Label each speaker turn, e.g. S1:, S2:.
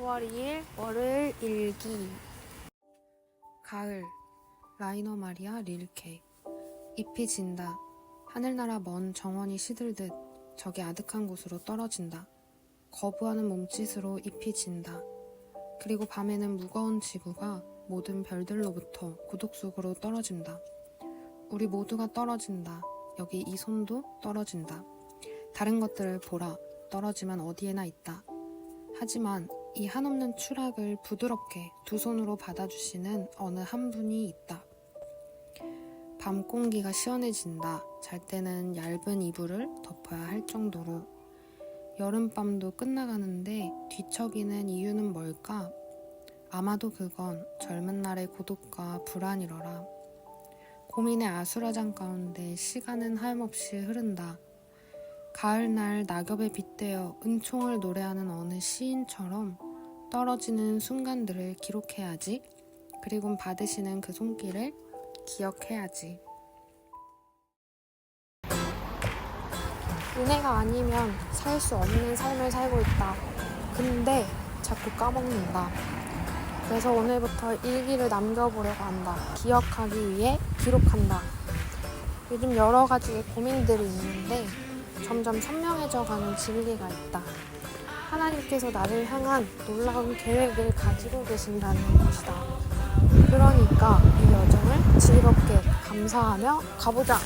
S1: 9월 2일 월요일 일기. 가을. 라이너 마리아 릴케 잎이 진다. 하늘나라 먼 정원이 시들듯 저기 아득한 곳으로 떨어진다. 거부하는 몸짓으로 잎이 진다. 그리고 밤에는 무거운 지구가 모든 별들로부터 고독 속으로 떨어진다. 우리 모두가 떨어진다. 여기 이 손도 떨어진다. 다른 것들을 보라. 떨어지만 어디에나 있다. 하지만 이 한없는 추락을 부드럽게 두 손으로 받아주시는 어느 한 분이 있다. 밤 공기가 시원해진다. 잘 때는 얇은 이불을 덮어야 할 정도로. 여름밤도 끝나가는데 뒤척이는 이유는 뭘까? 아마도 그건 젊은 날의 고독과 불안이러라. 고민의 아수라장 가운데 시간은 하염없이 흐른다. 가을날 낙엽에 빗대어 은총을 노래하는 어느 시인처럼 떨어지는 순간들을 기록해야지. 그리고 받으시는 그 손길을 기억해야지. 은혜가 아니면 살 수 없는 삶을 살고 있다. 근데 자꾸 까먹는다. 그래서 오늘부터 일기를 남겨보려고 한다. 기억하기 위해 기록한다. 요즘 여러 가지 고민들이 있는데 점점 선명해져 가는 진리가 있다. 하나님께서 나를 향한 놀라운 계획을 가지고 계신다는 것이다. 그러니까 이 여정을 즐겁게 감사하며 가보자.